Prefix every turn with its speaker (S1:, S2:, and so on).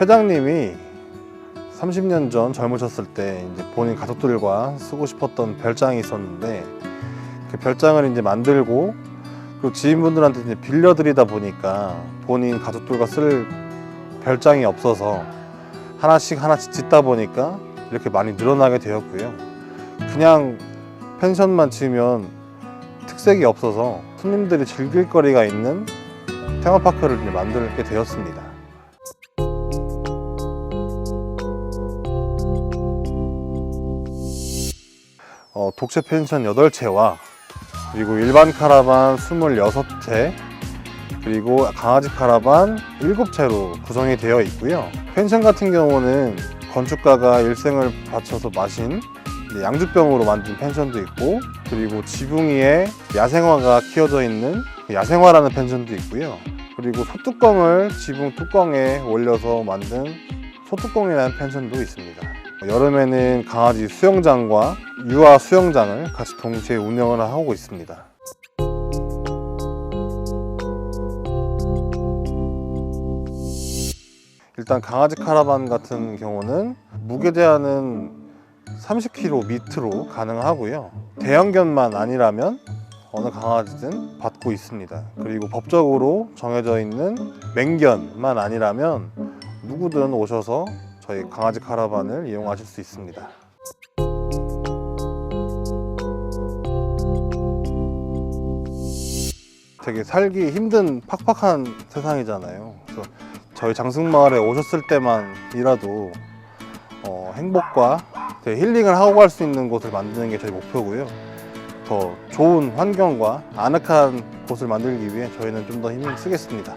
S1: 회장님이 30년 전 젊으셨을 때 이제 본인 가족들과 쓰고 싶었던 별장이 있었는데 그 별장을 이제 만들고 그리고 지인분들한테 이제 빌려드리다 보니까 본인 가족들과 쓸 별장이 없어서 하나씩 하나씩 짓다 보니까 이렇게 많이 늘어나게 되었고요. 그냥 펜션만 지으면 특색이 없어서 손님들이 즐길 거리가 있는 테마파크를 만들게 되었습니다. 어, 독채 펜션 8채와 그리고 일반 카라반 26채 그리고 강아지 카라반 7채로 구성이 되어 있고요. 펜션 같은 경우는 건축가가 일생을 바쳐서 마신 양주병으로 만든 펜션도 있고 그리고 지붕 위에 야생화가 키워져 있는 야생화라는 펜션도 있고요. 그리고 소뚜껑을 지붕 뚜껑에 올려서 만든 소뚜껑이라는 펜션도 있습니다. 여름에는 강아지 수영장과 유아 수영장을 같이 동시에 운영을 하고 있습니다. 일단 강아지 카라반 같은 경우는 무게 제한은 30kg 밑으로 가능하고요. 대형견만 아니라면 어느 강아지든 받고 있습니다. 그리고 법적으로 정해져 있는 맹견만 아니라면 누구든 오셔서 저희 강아지 카라반을 이용하실 수 있습니다. 되게 살기 힘든 팍팍한 세상이잖아요. 그래서 저희 장승마을에 오셨을 때만이라도 어, 행복과 되게 힐링을 하고 갈 수 있는 곳을 만드는 게 저희 목표고요. 더 좋은 환경과 아늑한 곳을 만들기 위해 저희는 좀 더 힘을 쓰겠습니다.